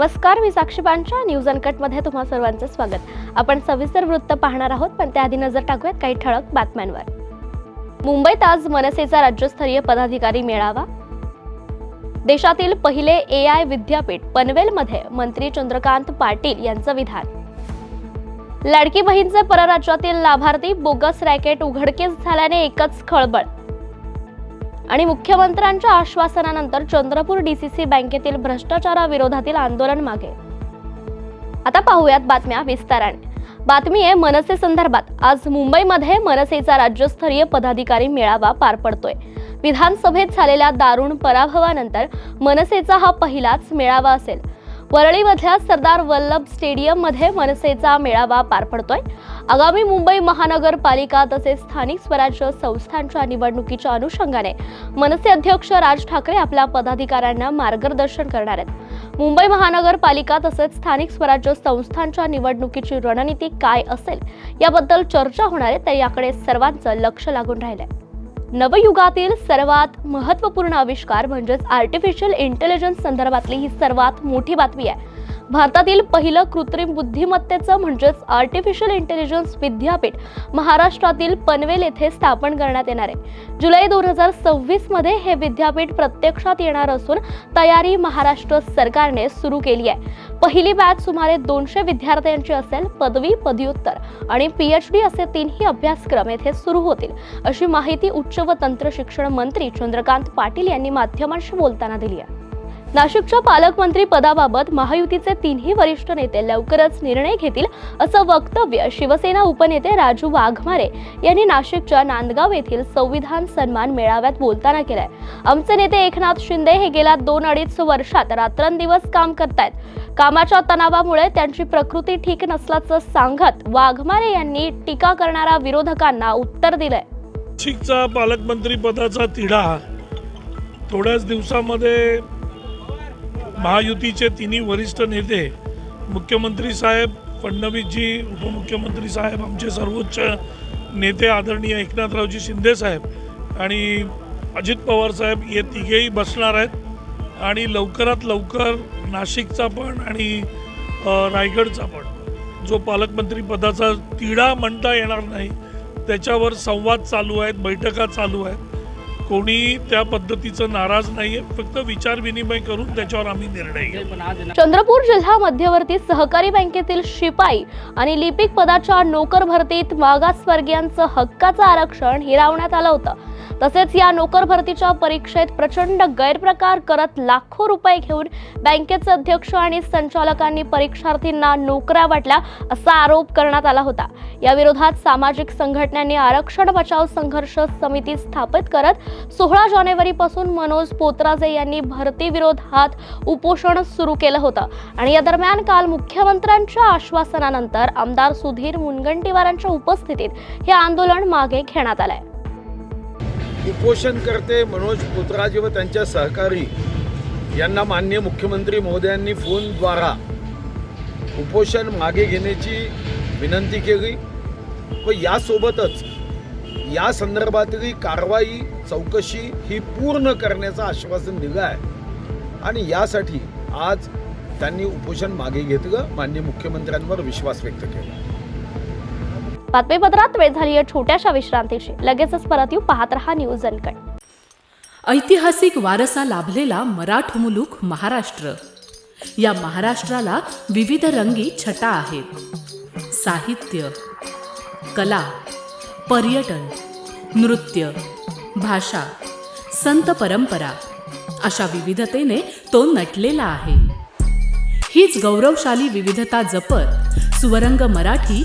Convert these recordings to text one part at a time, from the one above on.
नमस्कार मी साक्षी पांचा न्यूज अनकटमध्ये तुम्हा सर्वांचं स्वागत. आपण सविस्तर वृत्त पाहणार आहोत पण त्याआधी नजर टाकूयात काही ठळक बातम्यांवर. मुंबईत आज मनसेचा राज्यस्तरीय पदाधिकारी मेळावा. देशातील पहिले ए आय विद्यापीठ पनवेलमध्ये मंत्री चंद्रकांत पाटील यांचं विधान. लाडकी बहीणचे परराज्यातील लाभार्थी बोगस रॅकेट उघडकीस झाल्याने एकच खळबळ. आणि मुख्यमंत्र्यांच्या आश्वासनानंतर चंद्रपूर डीसीसी बँकेतील भ्रष्टाचाराविरोधातील आंदोलन मागे. आता पाहूयात बातम्या विस्ताराने. बातमी आहे मनसे संदर्भात. आज मुंबईमध्ये मनसेचा राज्यस्तरीय पदाधिकारी मेळावा पार पडतोय. विधानसभेत झालेल्या दारुण पराभवानंतर मनसेचा हा पहिलाच मेळावा असेल. वरळीमधल्या सरदार वल्लभ स्टेडियममध्ये मनसेचा मेळावा पार पडतोय. आगामी मुंबई महानगरपालिका तसेच स्थानिक स्वराज्य संस्थांच्या निवडणुकीच्या अनुषंगाने मनसे अध्यक्ष राज ठाकरे आपल्या पदाधिकाऱ्यांना मार्गदर्शन करणार आहेत. मुंबई महानगरपालिका तसेच स्थानिक स्वराज्य संस्थांच्या निवडणुकीची रणनीती काय असेल याबद्दल चर्चा होणार आहे तर याकडे सर्वांचं लक्ष लागून राहिलंय. नवयुगातील सर्वात महत्त्वपूर्ण आविष्कार म्हणजेच आर्टिफिशियल इंटेलिजन्स संदर्भातली ही सर्वात मोठी बातमी आहे. भारतातील पहिलं कृत्रिम बुद्धिमत्तेचं म्हणजेच आर्टिफिशियल इंटेलिजन्स विद्यापीठ महाराष्ट्रातील पनवेल येथे स्थापन करण्यात येणार आहे. जुलै दोन हजार सव्वीसमध्ये हे विद्यापीठ प्रत्यक्षात येणार असून तयारी महाराष्ट्र सरकारने सुरू केली आहे. पहिली बॅच सुमारे दोनशे विद्यार्थ्यांची असेल पदवी पदव्युत्तर आणि पी एच डी असे तीनही अभ्यासक्रम येथे सुरू होतील अशी माहिती उच्च व तंत्र शिक्षण मंत्री चंद्रकांत पाटील यांनी माध्यमांशी बोलताना दिली आहे. नाशिकच्या पालकमंत्री पदाबाबत महायुतीचे तीनही वरिष्ठ नेते लवकरच निर्णय घेतील असं वक्तव्य शिवसेना उपनेते राजू वाघमारे यांनी नाशिकच्या नांदगाव येथील संविधान सन्मान मेळाव्यात बोलताना केलंय. आमचे नेते एकनाथ शिंदे हे गेल्या दोन अडीच वर्षात रात्रंदिवस काम करतायत. कामाच्या तणावामुळे त्यांची प्रकृती ठीक नसल्याचं सांगत वाघमारे यांनी टीका करणाऱ्या विरोधकांना उत्तर दिलंय. नाशिकचा पालकमंत्री पदाचा तिढा थोड्याच दिवसामध्ये महायुतीचे तिन्ही वरिष्ठ नेते मुख्यमंत्री साहेब फडणवीसजी उपमुख्यमंत्री साहेब आमचे सर्वोच्च नेते आदरणीय एकनाथरावजी शिंदे साहेब आणि अजित पवार साहेब हे तिघेही बसणार आहेत. आणि लवकरात लवकर नाशिकचा पण आणि रायगडचा पण. जो पालकमंत्री पदाचा तिढा म्हणता येणार नाही त्याच्यावर संवाद चालू आहेत बैठका चालू आहेत. कोणी त्या पद्धतीचं नाराज नाहीये फक्त विचार विनिमय करून त्याच्यावर आम्ही निर्णय घेऊ. चंद्रपूर जिल्हा मध्यवर्ती सहकारी बँकेतील शिपाई आणि लिपिक पदाच्या नोकर भरतीत मागासवर्गीयांचं हक्काचं आरक्षण हिरावण्यात आलं होतं. तसेच या नोकर भरतीच्या परीक्षेत प्रचंड गैरप्रकार करत लाखो रुपये घेऊन बँकेचे अध्यक्ष आणि संचालकांनी परीक्षार्थींना नोकऱ्या वाटल्या असा आरोप करण्यात आला होता. या विरोधात सामाजिक संघटनांनी आरक्षण बचाव संघर्ष समिती स्थापित करत सोळा जानेवारी पासून मनोज पोत्राजे यांनी भरती विरोधात उपोषण सुरू केलं होतं. आणि या दरम्यान काल मुख्यमंत्र्यांच्या आश्वासनानंतर आमदार सुधीर मुनगंटीवारांच्या उपस्थितीत हे आंदोलन मागे घेण्यात आलंय. उपोषणकर्ते मनोज पुत्राजी व त्यांच्या सहकारी. यांना मान्य मुख्यमंत्री महोदयांनी फोनद्वारा उपोषण मागे घेण्याची विनंती केली. व यासोबतच या संदर्भातली कारवाई चौकशी ही पूर्ण करण्याचं आश्वासन दिलं आहे. आणि यासाठी आज त्यांनी उपोषण मागे घेतलं. माननीय मुख्यमंत्र्यांवर विश्वास व्यक्त केला. बातमीपत्रात वेळ झाली या छोट्याशा विश्रांतीची. लगेचच परत येऊ पाहत रहा न्यूज अनकट. ऐतिहासिक वारसा लाभलेला मराठ मुलूक महाराष्ट्र. या महाराष्ट्राला विविध रंगी छटा आहेत. साहित्य कला पर्यटन नृत्य भाषा संत परंपरा अशा विविधतेने तो नटलेला आहे. हीच गौरवशाली विविधता जपत सुवरंग मराठी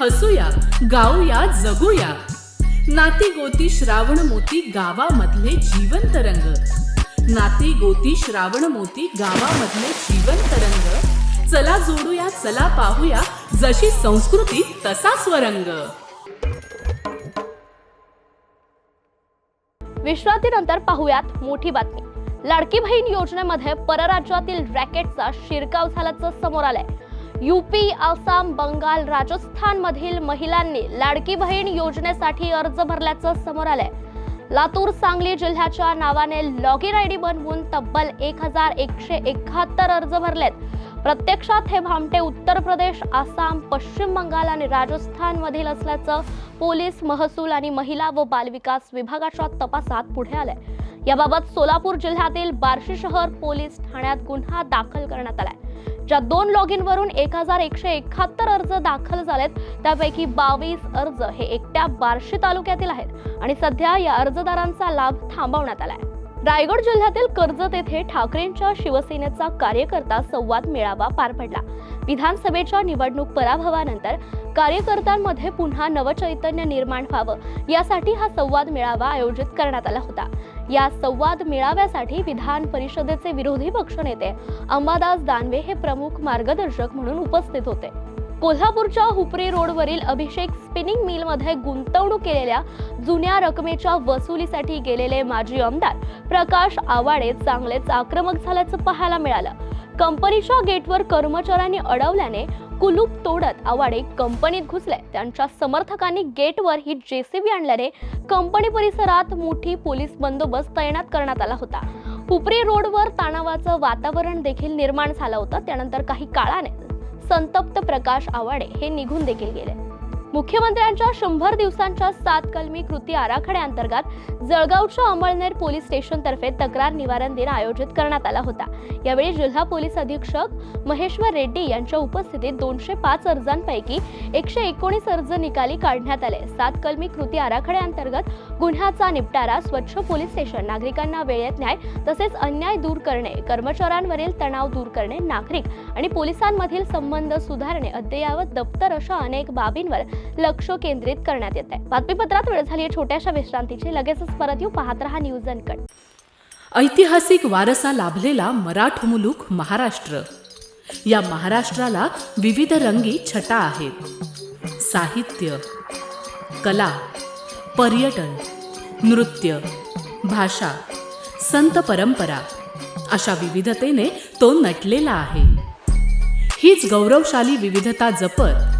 हसूया गाऊया जगूया. नाती गोती श्रावण मोती गावामधले जीवंत रंग. नाती गोती श्रावण मोती गावामधले जीवन रंग. चला जोडूया चला पाहूया जशी संस्कृती तसा स्वरंग. विश्रांतीनंतर पाहूयात मोठी बातमी. लाडकी बहीण योजनेमध्ये परराज्यातील रॅकेटचा शिरकाव झाल्याचं समोर आलंय. यूपी आसाम बंगाल राजस्थान मधील महिलांनी लाडकी बहीण योजनेसाठी अर्ज भरल्याचं समोर आलंय. लातूर सांगली जिल्ह्याच्या नावाने लॉग इन आय डी बनवून तब्बल एक हजार एकशे एकाहत्तर अर्ज भरलेत. प्रत्यक्षात हे भामटे उत्तर प्रदेश आसाम पश्चिम बंगाल आणि राजस्थान मधील असल्याचं पोलीस महसूल आणि महिला व बालविकास विभागाच्या तपासात पुढे आलंय. याबाबत सोलापूर जिल्ह्यातील बार्शी शहर पोलीस ठाण्यात गुन्हा दाखल करण्यात आलाय. ज्या दोन लॉग इनवरून एक हजार एकशे एकाहत्तर अर्ज दाखल झालेत त्यापैकी बावीस अर्ज हे एकट्या बार्शी तालुक्यातील आहेत. आणि सध्या या अर्जदारांचा लाभ थांबवण्यात आलाय. रायगड जिल्ह्यातील कर्जत येथे ठाकरेंच्या शिवसेनेचा कार्यकर्ता संवाद मेळावा पार पडला. विधानसभेच्या निवडणूक पराभवानंतर कार्यकर्त्यांमध्ये पुन्हा नवचैतन्य निर्माण व्हावं यासाठी हा संवाद मेळावा आयोजित करण्यात आला होता. या संवाद मेळाव्यासाठी विधान परिषदेचे विरोधी पक्षनेते अंबादास दानवे हे प्रमुख मार्गदर्शक म्हणून उपस्थित होते. कोल्हापूरच्या हुपरे रोडवरील अभिषेक स्पिनिंग मिलमध्ये गुंतवणूक केलेल्या जुन्या रकमेच्या वसुलीसाठी गेलेले माजी आमदार प्रकाश आवाडे चांगलेच आक्रमक झाल्याचं पाहायला मिळालं. कंपनीच्या गेटवर कर्मचाऱ्यांनी अडवल्याने कुलूप तोडत आवाडे कंपनीत घुसले. त्यांच्या समर्थकांनी गेटवर ही जेसीबी आणल्याने कंपनी परिसरात मोठी पोलीस बंदोबस्त तैनात करण्यात आला होता. हुपरी रोडवर तणावाचं वातावरण देखील निर्माण झालं होतं. त्यानंतर काही काळाने संतप्त प्रकाश आवाडे हे निघून देखील गेले. मुख्यमंत्र्यांच्या शंभर दिवसांच्या सात कलमी कृती आराखड्याअंतर्गत जळगावच्या अमळनेर पोलीस स्टेशनतर्फे तक्रार निवारण दिन आयोजित करण्यात आला होता. यावेळी जिल्हा पोलीस अधीक्षक महेश्वर रेड्डी यांच्या उपस्थितीत दोनशे पाच अर्जांपैकी एकशे एकोणीस अर्ज निकाली काढण्यात आले. सात कलमी कृती आराखड्याअंतर्गत गुन्ह्याचा निपटारा स्वच्छ पोलीस स्टेशन नागरिकांना वेळेत न्याय तसेच अन्याय दूर करणे कर्मचाऱ्यांवरील तणाव दूर करणे नागरिक आणि पोलिसांमधील संबंध सुधारणे अद्ययावत दप्तर अशा अनेक बाबींवर लक्ष केंद्रित करण्यात येत आहे बातमीपत्रात वेळ झाली छोट्याशा विश्रांतीची. लगेचच परत येऊ. पाहत रहा न्यूज अनकट ऐतिहासिक वारसा लाभलेला मराठ मुलूक महाराष्ट्र. या महाराष्ट्राला विविध रंगी छटा आहेत. साहित्य कला पर्यटन नृत्य भाषा संत परंपरा अशा विविधतेने तो नटलेला आहे. हीच गौरवशाली विविधता जपत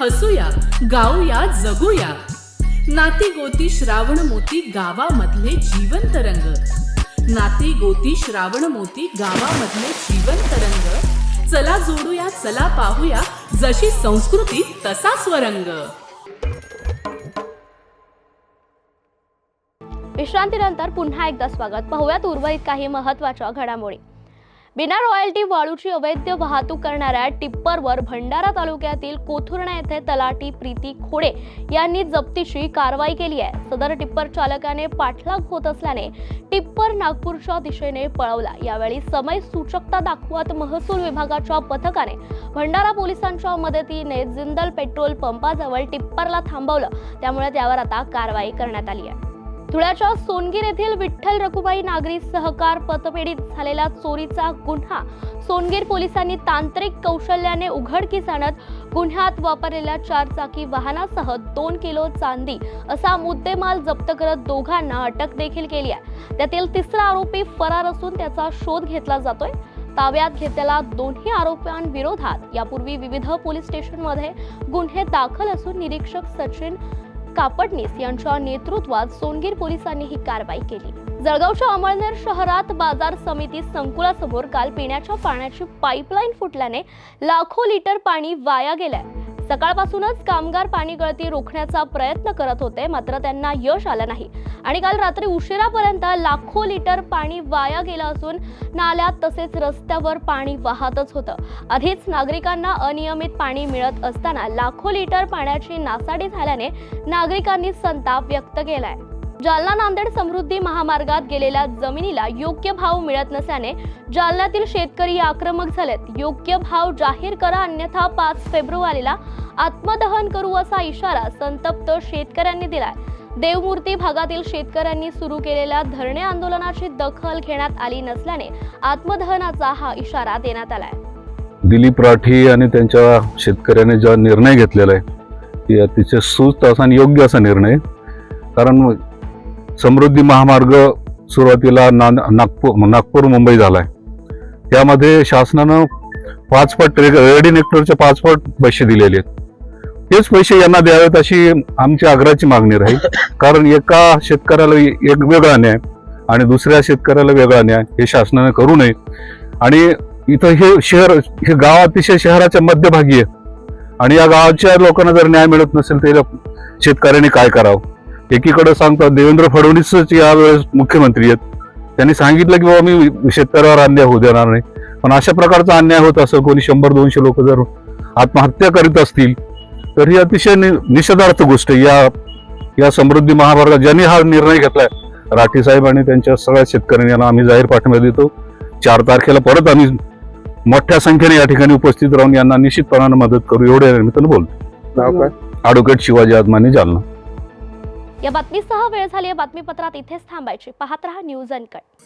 हसूया गाऊया जगूया. नाती गोती श्रावण मोती गावामधले जीवंत रंग. नाती गोती श्रावण मोती गावामधले जीवंत रंग. चला जोडूया चला पाहूया जशी संस्कृती तसा स्वरंग. विश्रांतीनंतर पुन्हा एकदा स्वागत. पाहूयात उर्वरित काही महत्त्वाच्या घडामोडी. बिना रॉयल्टी वाळूची अवैध वाहतूक करणाऱ्या टिप्परवर भंडारा तालुक्यातील कोथुर्णा येथे तलाठी प्रीती खोडे यांनी जप्तीची कारवाई केली आहे. सदर टिप्पर चालकाने पाठलाग होत असल्याने टिप्पर नागपूरच्या दिशेने पळवला. यावेळी समय सूचकता दाखवत महसूल विभागाच्या पथकाने भंडारा पोलिसांच्या मदतीने जिंदल पेट्रोल पंपाजवळ टिप्परला थांबवलं. त्यामुळे त्यावर आता कारवाई करण्यात आली आहे. धुळ्याच्या सोनगीर येथील विठ्ठल रकुबाई नागरी सहकार पतपेढीत झालेला चोरीचा गुन्हा. सोनगीर पोलिसांनी तांत्रिक कौशल्याने उघडकीस आणत गुन्ह्यात वापरलेल्या चारचाकी वाहनासह दोन किलो चांदी असा मुद्देमाल जप्त करत दोघांना अटक देखील केली आहे. त्यातील तिसरा आरोपी फरार असून त्याचा शोध घेतला जातोय. ताब्यात घेतलेल्या दोन्ही आरोपांविरोधात यापूर्वी विविध पोलीस स्टेशनमध्ये गुन्हे दाखल असून निरीक्षक सचिन कापडनीस यांच्या नेतृत्वात सोनगीर पोलिसांनी ही कारवाई केली. जळगावच्या अमळनेर शहरात बाजार समिती संकुलासमोर काल पिण्याच्या पाण्याची पाईपलाईन फुटल्याने लाखो लिटर पाणी वाया गेलंय. सकाळपासूनच कामगार पाणी गळती रोखण्याचा प्रयत्न करत होते मात्र त्यांना यश आलं नाही. आणि काल रात्री उशिरापर्यंत लाखो लिटर पाणी वाया गेलं असून नाल्यात तसेच रस्त्यावर पाणी वाहतच होतं. आधीच नागरिकांना अनियमित पाणी मिळत असताना लाखो लिटर पाण्याची नासाडी झाल्याने नागरिकांनी संताप व्यक्त केलाय. जालना नांदेड समृद्धी महामार्गात गेलेल्या जमिनीला योग्य भाव मिळत नसल्याने जालन्यातील शेतकरी आक्रमक झालेत. योग्य भाव जाहीर करा अन्यथा पाच फेब्रुवारीला आत्मदहन करू असा इशारा संतप्त शेतकऱ्यांनी दिलाय. देवमूर्ती भागातील शेतकऱ्यांनी सुरू केलेल्या धरणे आंदोलनाची दखल घेण्यात आली नसल्याने आत्मदहनाचा हा इशारा देण्यात आलाय. दिलीप राठी आणि त्यांच्या शेतकऱ्याने ज्या निर्णय घेतलेला आहे ती अतिशय सुस्त असा आणि योग्य असा निर्णय कारण समृद्धी महामार्ग सुरुवातीला ना नागपूर नागपूर मुंबई झाला आहे त्यामध्ये शासनानं पाच पट रेडी नेक्टरचे पाच पट पैसे दिलेले आहेत. तेच पैसे यांना द्यावेत अशी आमची आग्रहाची मागणी राहील. कारण एका शेतकऱ्याला एक वेगळा न्याय आणि दुसऱ्या शेतकऱ्याला वेगळा न्याय हे शासनाने करू नये. आणि इथं हे शहर हे गाव अतिशय शहराच्या मध्यभागी आहे. आणि या गावाच्या लोकांना जर न्याय मिळत नसेल तर शेतकऱ्यांनी काय करावं? एकीकडे सांगतो देवेंद्र फडणवीसच यावेळेस मुख्यमंत्री आहेत. त्यांनी सांगितलं की बाबा मी शेतकऱ्यावर अन्याय होऊ देणार नाही. पण अशा प्रकारचा अन्याय होत असेल कोणी शंभर दोनशे लोक जर आत्महत्या करीत असतील तर ही अतिशय निषेधार्थ गोष्ट. या या समृद्धी महामार्गात ज्यांनी हा निर्णय घेतलाय राठी साहेब आणि त्यांच्या सगळ्या शेतकऱ्यांनी यांना आम्ही जाहीर पाठिंबा देतो. चार तारखेला परत आम्ही मोठ्या संख्येने या ठिकाणी उपस्थित राहून यांना निश्चितपणाने मदत करू. एवढ्या निमित्तानं बोलतो ॲडव्होकेट शिवाजी आदमानी जालना. या बातमीसह वेळ झाली आहे. बातमीपत्रात इथेच थांबायची. पाहत रहा न्यूज अनकट.